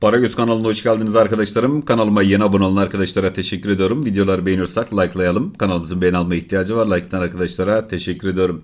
Paragöz kanalına hoş geldiniz arkadaşlarım. Kanalıma yeni abone olan arkadaşlara teşekkür ediyorum. Videoları beğeniyorsak likelayalım. Kanalımızın beğeni alma ihtiyacı var. Like'tan arkadaşlara teşekkür ediyorum.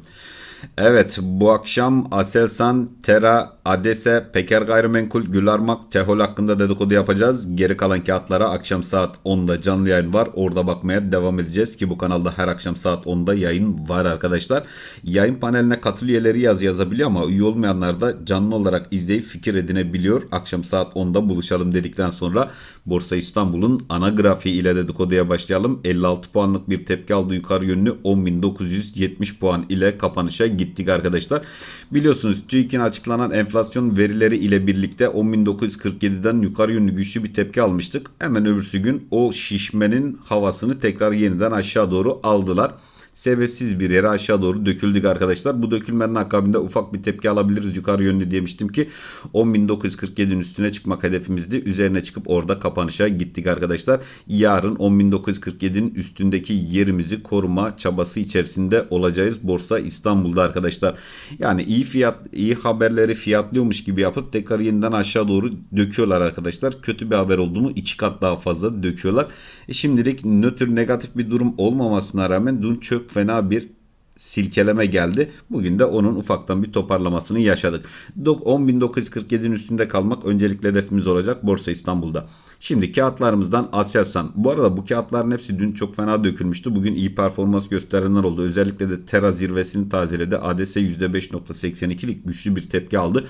Evet bu akşam Aselsan, Tera, Adese, Peker Gayrimenkul, Gülarmak, Tehol hakkında dedikodu yapacağız. Geri kalan kağıtlara akşam saat 10'da canlı yayın var. Orada bakmaya devam edeceğiz ki bu kanalda her akşam saat 10'da yayın var arkadaşlar. Yayın paneline katıl üyeleri yaz yazabiliyor ama üye olmayanlar da canlı olarak izleyip fikir edinebiliyor. Akşam saat 10'da buluşalım dedikten sonra Borsa İstanbul'un ana grafiği ile dedikoduya başlayalım. 56 puanlık bir tepki aldı yukarı yönlü 10.970 puan ile kapanışa gittik arkadaşlar. Biliyorsunuz TÜİK'in açıklanan enflasyon verileri ile birlikte 10.947'den yukarı yönlü güçlü bir tepki almıştık. Hemen öbürsü gün o şişmenin havasını tekrar yeniden aşağı doğru aldılar sebepsiz bir yere aşağı doğru döküldük arkadaşlar. Bu dökülmenin akabinde ufak bir tepki alabiliriz yukarı yönlü demiştim ki 10.947'nin üstüne çıkmak hedefimizdi. Üzerine çıkıp orada kapanışa gittik arkadaşlar. Yarın 10.947'nin üstündeki yerimizi koruma çabası içerisinde olacağız Borsa İstanbul'da arkadaşlar. Yani iyi fiyat iyi haberleri fiyatlıyormuş gibi yapıp tekrar yeniden aşağı doğru döküyorlar arkadaşlar. Kötü bir haber olduğunu iki kat daha fazla döküyorlar. E şimdilik nötr negatif bir durum olmamasına rağmen dün çok fena bir silkeleme geldi. Bugün de onun ufaktan bir toparlamasını yaşadık. 10.947'nin üstünde kalmak öncelikle hedefimiz olacak Borsa İstanbul'da. Şimdi kağıtlarımızdan Aselsan. Bu arada bu kağıtların hepsi dün çok fena dökülmüştü. Bugün iyi performans gösterenler oldu. Özellikle de Tera zirvesini tazeledi. ADS %5.82'lik güçlü bir tepki aldı.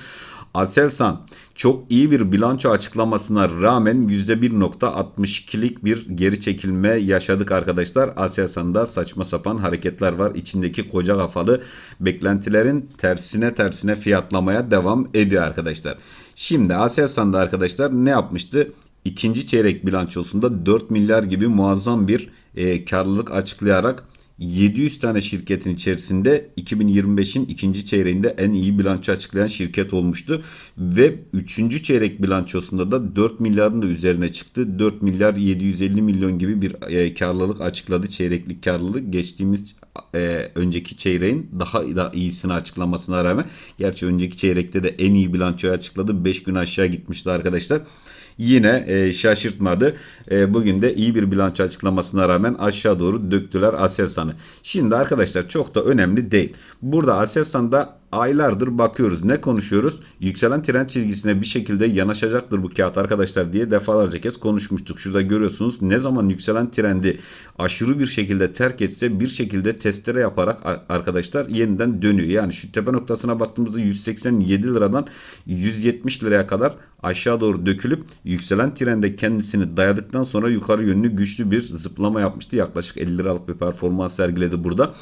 Aselsan çok iyi bir bilanço açıklamasına rağmen %1.62'lik bir geri çekilme yaşadık arkadaşlar. Aselsan'da saçma sapan hareketler var. İçindeki koca kafalı beklentilerin tersine tersine fiyatlamaya devam ediyor arkadaşlar. Şimdi Aselsan'da arkadaşlar ne yapmıştı? İkinci çeyrek bilançosunda 4 milyar gibi muazzam bir e, karlılık açıklayarak 700 tane şirketin içerisinde 2025'in ikinci çeyreğinde en iyi bilanço açıklayan şirket olmuştu. Ve 3. çeyrek bilançosunda da 4 milyarın da üzerine çıktı. 4 milyar 750 milyon gibi bir e, karlılık açıkladı. Çeyreklik karlılık geçtiğimiz e, önceki çeyreğin daha da iyisini açıklamasına rağmen. Gerçi önceki çeyrekte de en iyi bilançoyu açıkladı. 5 gün aşağı gitmişti arkadaşlar yine e, şaşırtmadı. E, bugün de iyi bir bilanço açıklamasına rağmen aşağı doğru döktüler Aselsan'ı. Şimdi arkadaşlar çok da önemli değil. Burada Aselsan'da aylardır bakıyoruz. Ne konuşuyoruz? Yükselen trend çizgisine bir şekilde yanaşacaktır bu kağıt arkadaşlar diye defalarca kez konuşmuştuk. Şurada görüyorsunuz ne zaman yükselen trendi aşırı bir şekilde terk etse bir şekilde testere yaparak arkadaşlar yeniden dönüyor. Yani şu tepe noktasına baktığımızda 187 liradan 170 liraya kadar aşağı doğru dökülüp yükselen trende kendisini dayadıktan sonra yukarı yönlü güçlü bir zıplama yapmıştı. Yaklaşık 50 liralık bir performans sergiledi burada.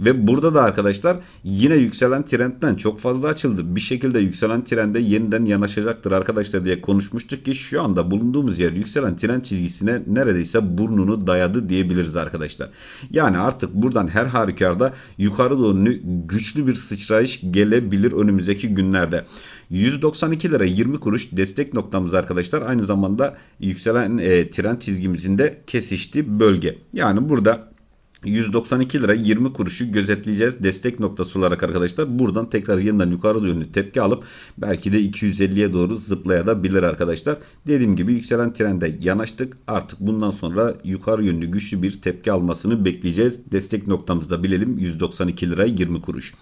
Ve burada da arkadaşlar yine yükselen trendten çok fazla açıldı. Bir şekilde yükselen trende yeniden yanaşacaktır arkadaşlar diye konuşmuştuk ki şu anda bulunduğumuz yer yükselen trend çizgisine neredeyse burnunu dayadı diyebiliriz arkadaşlar. Yani artık buradan her halükarda yukarı doğru güçlü bir sıçrayış gelebilir önümüzdeki günlerde. 192 lira 20 kuruş destek noktamız arkadaşlar. Aynı zamanda yükselen e, trend çizgimizin de kesiştiği bölge. Yani burada 192 lira 20 kuruşu gözetleyeceğiz destek noktası olarak arkadaşlar. Buradan tekrar yeniden yukarı yönlü tepki alıp belki de 250'ye doğru zıplayabilir arkadaşlar. Dediğim gibi yükselen trende yanaştık. Artık bundan sonra yukarı yönlü güçlü bir tepki almasını bekleyeceğiz. Destek noktamızda bilelim 192 lira 20 kuruş.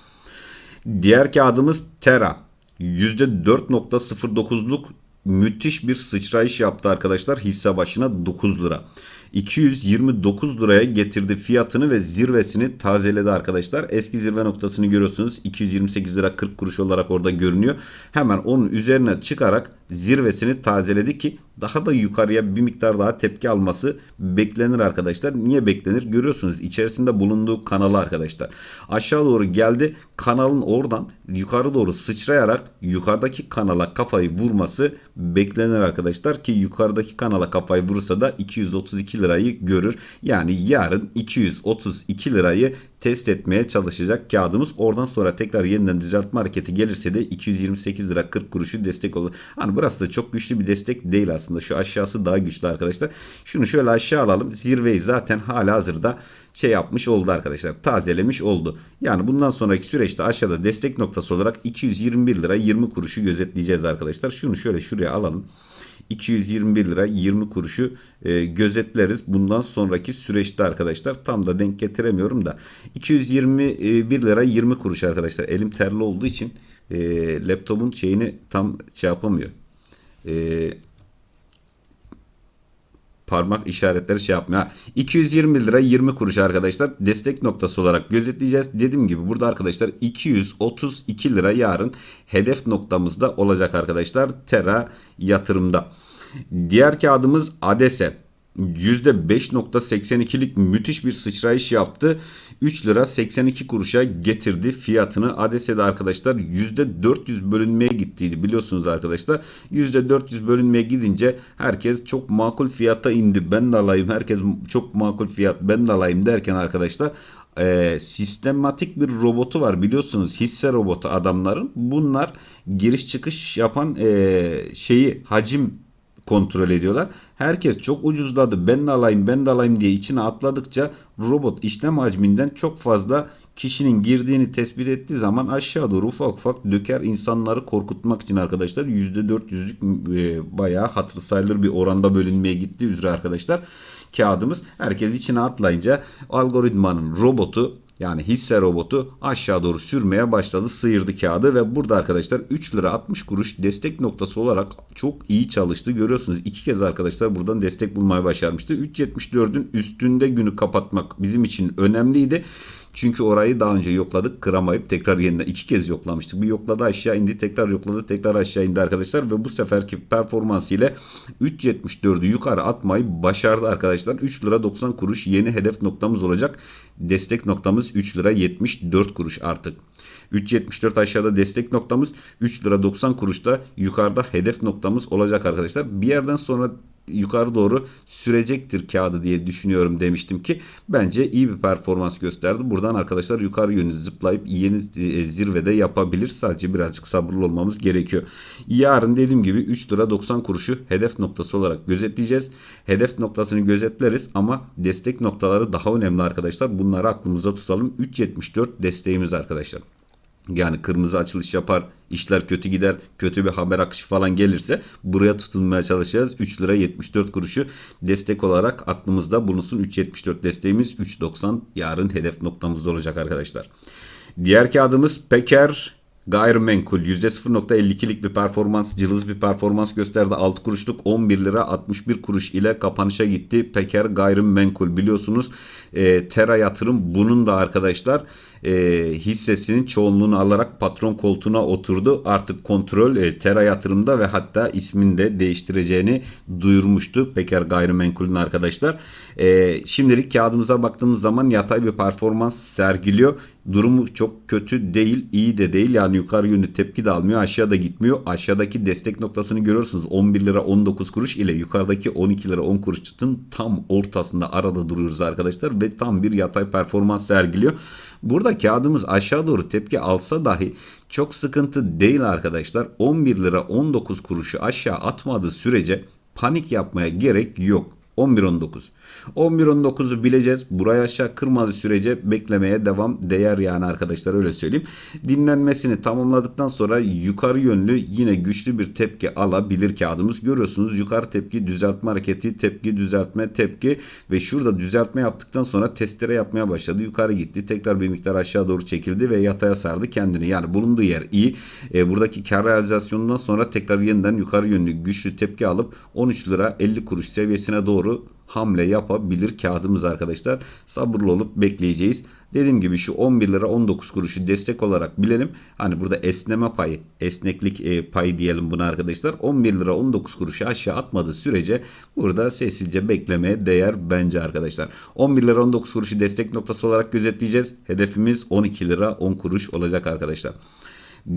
Diğer kağıdımız Tera. %4.09'luk müthiş bir sıçrayış yaptı arkadaşlar. Hisse başına 9 lira. 229 liraya getirdi fiyatını ve zirvesini tazeledi arkadaşlar. Eski zirve noktasını görüyorsunuz. 228 lira 40 kuruş olarak orada görünüyor. Hemen onun üzerine çıkarak zirvesini tazeledi ki daha da yukarıya bir miktar daha tepki alması beklenir arkadaşlar. Niye beklenir? Görüyorsunuz içerisinde bulunduğu kanalı arkadaşlar. Aşağı doğru geldi. Kanalın oradan yukarı doğru sıçrayarak yukarıdaki kanala kafayı vurması beklenir arkadaşlar ki yukarıdaki kanala kafayı vurursa da 232 lirayı görür. Yani yarın 232 lirayı test etmeye çalışacak kağıdımız. Oradan sonra tekrar yeniden düzeltme hareketi gelirse de 228 lira 40 kuruşu destek olur. Hani burası da çok güçlü bir destek değil aslında. Şu aşağısı daha güçlü arkadaşlar. Şunu şöyle aşağı alalım. Zirveyi zaten hala hazırda şey yapmış oldu arkadaşlar. Tazelemiş oldu. Yani bundan sonraki süreçte aşağıda destek noktası olarak 221 lira 20 kuruşu gözetleyeceğiz arkadaşlar. Şunu şöyle şuraya alalım. 221 lira 20 kuruşu e, gözetleriz. Bundan sonraki süreçte arkadaşlar tam da denk getiremiyorum da 221 lira 20 kuruş arkadaşlar. Elim terli olduğu için e, laptopun şeyini tam şey yapamıyor. Eee parmak işaretleri şey yapmıyor. Ha, 220 lira 20 kuruş arkadaşlar destek noktası olarak gözetleyeceğiz. Dediğim gibi burada arkadaşlar 232 lira yarın hedef noktamızda olacak arkadaşlar Terra yatırımda. Diğer kağıdımız ADESE. %5.82'lik müthiş bir sıçrayış yaptı. 3 lira 82 kuruşa getirdi fiyatını. ADS'de arkadaşlar %400 bölünmeye gittiydi biliyorsunuz arkadaşlar. %400 bölünmeye gidince herkes çok makul fiyata indi. Ben de alayım. Herkes çok makul fiyat ben de alayım derken arkadaşlar e, sistematik bir robotu var biliyorsunuz hisse robotu adamların. Bunlar giriş çıkış yapan e, şeyi hacim kontrol ediyorlar. Herkes çok ucuzladı ben de alayım ben de alayım diye içine atladıkça robot işlem hacminden çok fazla kişinin girdiğini tespit ettiği zaman aşağı doğru ufak ufak döker insanları korkutmak için arkadaşlar %400'lük e, bayağı hatırı sayılır bir oranda bölünmeye gitti üzere arkadaşlar kağıdımız. Herkes içine atlayınca algoritmanın robotu yani hisse robotu aşağı doğru sürmeye başladı. Sıyırdı kağıdı ve burada arkadaşlar 3 lira 60 kuruş destek noktası olarak çok iyi çalıştı. Görüyorsunuz iki kez arkadaşlar buradan destek bulmayı başarmıştı. 3.74'ün üstünde günü kapatmak bizim için önemliydi. Çünkü orayı daha önce yokladık kıramayıp tekrar yeniden iki kez yoklamıştık. Bir yokladı aşağı indi tekrar yokladı tekrar aşağı indi arkadaşlar ve bu seferki performans ile 3.74'ü yukarı atmayı başardı arkadaşlar. 3 lira 90 kuruş yeni hedef noktamız olacak. Destek noktamız 3 lira 74 kuruş artık. 3.74 aşağıda destek noktamız 3 lira 90 kuruşta yukarıda hedef noktamız olacak arkadaşlar. Bir yerden sonra yukarı doğru sürecektir kağıdı diye düşünüyorum demiştim ki bence iyi bir performans gösterdi. Buradan arkadaşlar yukarı yönü zıplayıp yeni e, zirvede yapabilir. Sadece birazcık sabırlı olmamız gerekiyor. Yarın dediğim gibi 3 lira 90 kuruşu hedef noktası olarak gözetleyeceğiz. Hedef noktasını gözetleriz ama destek noktaları daha önemli arkadaşlar. Bunları aklımızda tutalım. 3.74 desteğimiz arkadaşlar. Yani kırmızı açılış yapar, işler kötü gider, kötü bir haber akışı falan gelirse buraya tutunmaya çalışacağız. 3 lira 74 kuruşu destek olarak aklımızda bulunsun. 3.74 desteğimiz 3.90 yarın hedef noktamızda olacak arkadaşlar. Diğer kağıdımız Peker Gayrimenkul %0.52'lik bir performans, cılız bir performans gösterdi. 6 kuruşluk 11 lira 61 kuruş ile kapanışa gitti. Peker Gayrimenkul biliyorsunuz e, Tera yatırım bunun da arkadaşlar e, hissesinin çoğunluğunu alarak patron koltuğuna oturdu. Artık kontrol e, Tera yatırımda ve hatta ismini de değiştireceğini duyurmuştu Peker Gayrimenkul'ün arkadaşlar. E, şimdilik kağıdımıza baktığımız zaman yatay bir performans sergiliyor. Durumu çok kötü değil, iyi de değil. Yani yukarı yönlü tepki de almıyor, aşağıda gitmiyor. Aşağıdaki destek noktasını görüyorsunuz. 11 lira 19 kuruş ile yukarıdaki 12 lira 10 kuruşun tam ortasında arada duruyoruz arkadaşlar ve tam bir yatay performans sergiliyor. Burada kağıdımız aşağı doğru tepki alsa dahi çok sıkıntı değil arkadaşlar. 11 lira 19 kuruşu aşağı atmadığı sürece panik yapmaya gerek yok. 11-19. 11-19'u bileceğiz. Buraya aşağı kırmadığı sürece beklemeye devam değer yani arkadaşlar öyle söyleyeyim. Dinlenmesini tamamladıktan sonra yukarı yönlü yine güçlü bir tepki alabilir kağıdımız. Görüyorsunuz yukarı tepki düzeltme hareketi tepki düzeltme tepki ve şurada düzeltme yaptıktan sonra testere yapmaya başladı. Yukarı gitti. Tekrar bir miktar aşağı doğru çekildi ve yataya sardı kendini. Yani bulunduğu yer iyi. E, buradaki kar realizasyonundan sonra tekrar yeniden yukarı yönlü güçlü tepki alıp 13 lira 50 kuruş seviyesine doğru hamle yapabilir kağıdımız arkadaşlar. Sabırlı olup bekleyeceğiz. Dediğim gibi şu 11 lira 19 kuruşu destek olarak bilelim. Hani burada esneme payı, esneklik e, payı diyelim buna arkadaşlar. 11 lira 19 kuruşu aşağı atmadığı sürece burada sessizce beklemeye değer bence arkadaşlar. 11 lira 19 kuruşu destek noktası olarak gözetleyeceğiz. Hedefimiz 12 lira 10 kuruş olacak arkadaşlar.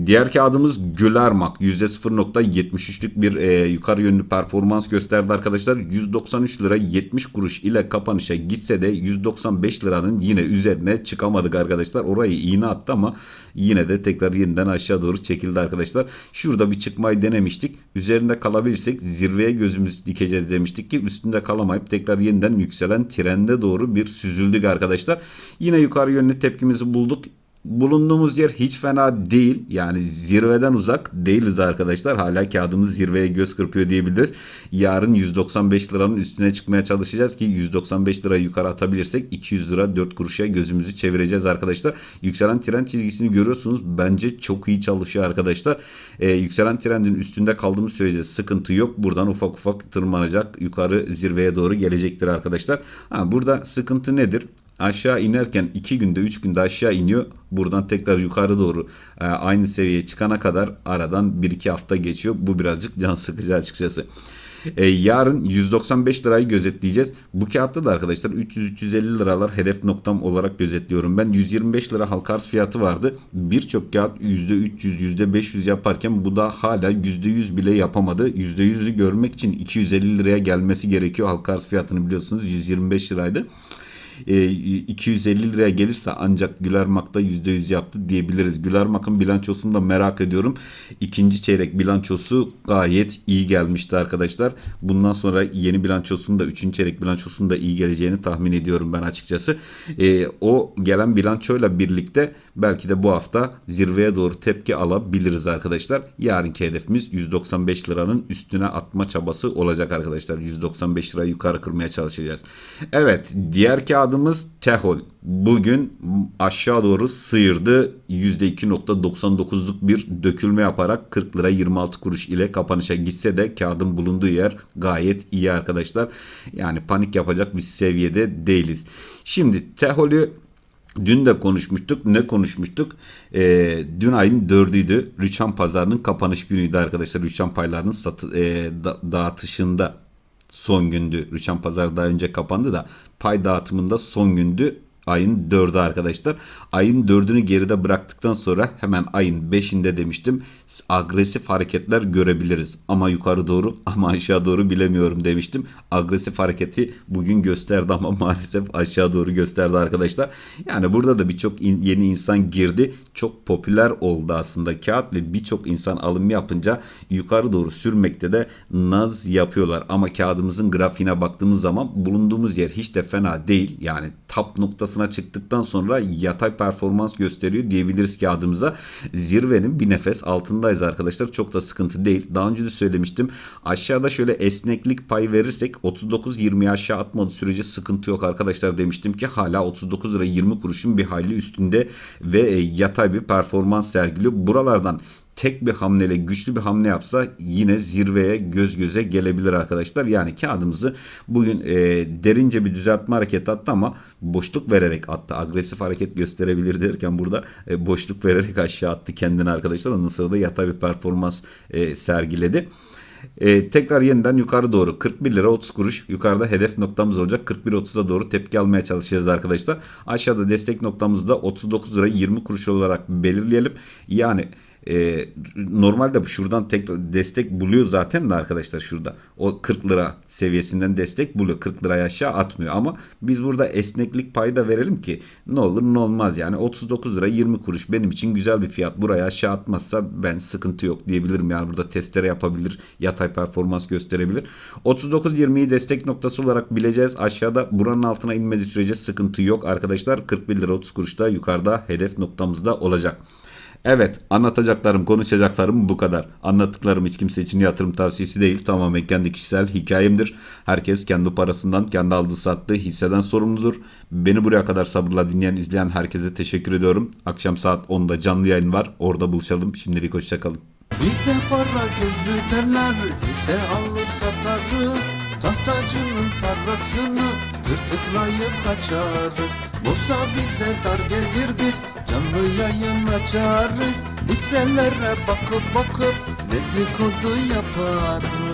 Diğer kağıdımız Gülermak. %0.73'lük bir e, yukarı yönlü performans gösterdi arkadaşlar. 193 lira 70 kuruş ile kapanışa gitse de 195 liranın yine üzerine çıkamadık arkadaşlar. Orayı iğne attı ama yine de tekrar yeniden aşağı doğru çekildi arkadaşlar. Şurada bir çıkmayı denemiştik. Üzerinde kalabilirsek zirveye gözümüz dikeceğiz demiştik ki üstünde kalamayıp tekrar yeniden yükselen trende doğru bir süzüldük arkadaşlar. Yine yukarı yönlü tepkimizi bulduk bulunduğumuz yer hiç fena değil. Yani zirveden uzak değiliz arkadaşlar. Hala kağıdımız zirveye göz kırpıyor diyebiliriz. Yarın 195 liranın üstüne çıkmaya çalışacağız ki 195 lira yukarı atabilirsek 200 lira 4 kuruşa gözümüzü çevireceğiz arkadaşlar. Yükselen trend çizgisini görüyorsunuz. Bence çok iyi çalışıyor arkadaşlar. Ee, yükselen trendin üstünde kaldığımız sürece sıkıntı yok. Buradan ufak ufak tırmanacak. Yukarı zirveye doğru gelecektir arkadaşlar. Ha, burada sıkıntı nedir? Aşağı inerken 2 günde 3 günde aşağı iniyor. Buradan tekrar yukarı doğru e, aynı seviyeye çıkana kadar aradan 1-2 hafta geçiyor. Bu birazcık can sıkıcı açıkçası. E, yarın 195 lirayı gözetleyeceğiz. Bu kağıtta da arkadaşlar 300-350 liralar hedef noktam olarak gözetliyorum. Ben 125 lira halka arz fiyatı vardı. Birçok kağıt %300, %500 yaparken bu da hala %100 bile yapamadı. %100'ü görmek için 250 liraya gelmesi gerekiyor. Halka arz fiyatını biliyorsunuz 125 liraydı. E, 250 liraya gelirse ancak Gülermak'ta %100 yaptı diyebiliriz. Gülermak'ın bilançosunu da merak ediyorum. İkinci çeyrek bilançosu gayet iyi gelmişti arkadaşlar. Bundan sonra yeni bilançosunu da üçüncü çeyrek bilançosunu da iyi geleceğini tahmin ediyorum ben açıkçası. E, o gelen bilançoyla birlikte belki de bu hafta zirveye doğru tepki alabiliriz arkadaşlar. Yarınki hedefimiz 195 liranın üstüne atma çabası olacak arkadaşlar. 195 lira yukarı kırmaya çalışacağız. Evet diğer kağıdımız Tehol. Bugün aşağı doğru sıyırdı. %2.99'luk bir dökülme yaparak 40 lira 26 kuruş ile kapanışa gitse de kağıdın bulunduğu yer gayet iyi arkadaşlar. Yani panik yapacak bir seviyede değiliz. Şimdi Tehol'ü Dün de konuşmuştuk. Ne konuşmuştuk? Ee, dün ayın dördüydü. Rüçhan pazarının kapanış günüydü arkadaşlar. Rüçhan paylarının satı, e, da- dağıtışında son gündü. Rüçhan pazarı daha önce kapandı da pay dağıtımında son gündü. Ayın 4'ü arkadaşlar. Ayın 4'ünü geride bıraktıktan sonra hemen ayın 5'inde demiştim agresif hareketler görebiliriz. Ama yukarı doğru ama aşağı doğru bilemiyorum demiştim. Agresif hareketi bugün gösterdi ama maalesef aşağı doğru gösterdi arkadaşlar. Yani burada da birçok in- yeni insan girdi. Çok popüler oldu aslında kağıt ve birçok insan alım yapınca yukarı doğru sürmekte de naz yapıyorlar. Ama kağıdımızın grafiğine baktığımız zaman bulunduğumuz yer hiç de fena değil. Yani tap noktasına çıktıktan sonra yatay performans gösteriyor diyebiliriz kağıdımıza. Zirvenin bir nefes altındayız arkadaşlar. Çok da sıkıntı değil. Daha önce de söylemiştim. Aşağıda şöyle esneklik pay verirsek 39-20'ye aşağı atmadığı sürece sıkıntı yok arkadaşlar demiştim ki hala 39 lira 20 kuruşun bir hayli üstünde ve e, yatay bir performans sergiliyor. Buralardan tek bir hamleyle güçlü bir hamle yapsa yine zirveye göz göze gelebilir arkadaşlar. Yani kağıdımızı bugün e, derince bir düzeltme hareketi attı ama boşluk vererek attı. Agresif hareket gösterebilir derken burada e, boşluk vererek aşağı attı kendini arkadaşlar. Ondan sonra da yatay bir performans e, sergiledi. E, tekrar yeniden yukarı doğru 41 lira 30 kuruş yukarıda hedef noktamız olacak 41.30'a doğru tepki almaya çalışacağız arkadaşlar aşağıda destek noktamızda 39 lira 20 kuruş olarak belirleyelim yani e, normalde şuradan tekrar destek buluyor zaten de arkadaşlar şurada. O 40 lira seviyesinden destek buluyor. 40 liraya aşağı atmıyor. Ama biz burada esneklik payı da verelim ki ne olur ne olmaz. Yani 39 lira 20 kuruş benim için güzel bir fiyat. Buraya aşağı atmazsa ben sıkıntı yok diyebilirim. Yani burada testere yapabilir yatay performans gösterebilir. 39-20'yi destek noktası olarak bileceğiz. Aşağıda buranın altına inmediği sürece sıkıntı yok. Arkadaşlar 41 lira 30 kuruşta yukarıda hedef noktamızda olacak Evet anlatacaklarım konuşacaklarım bu kadar. Anlattıklarım hiç kimse için yatırım tavsiyesi değil. Tamamen kendi kişisel hikayemdir. Herkes kendi parasından kendi aldığı sattığı hisseden sorumludur. Beni buraya kadar sabırla dinleyen izleyen herkese teşekkür ediyorum. Akşam saat 10'da canlı yayın var. Orada buluşalım. Şimdilik hoşçakalın. Bize para gözlü derler, bize alır satarız. Tahtacının parasını tırtıklayıp kaçarız. Borsa bize dar gelir biz canlı yayın açarız. Hisselere bakıp bakıp dedikodu yaparız.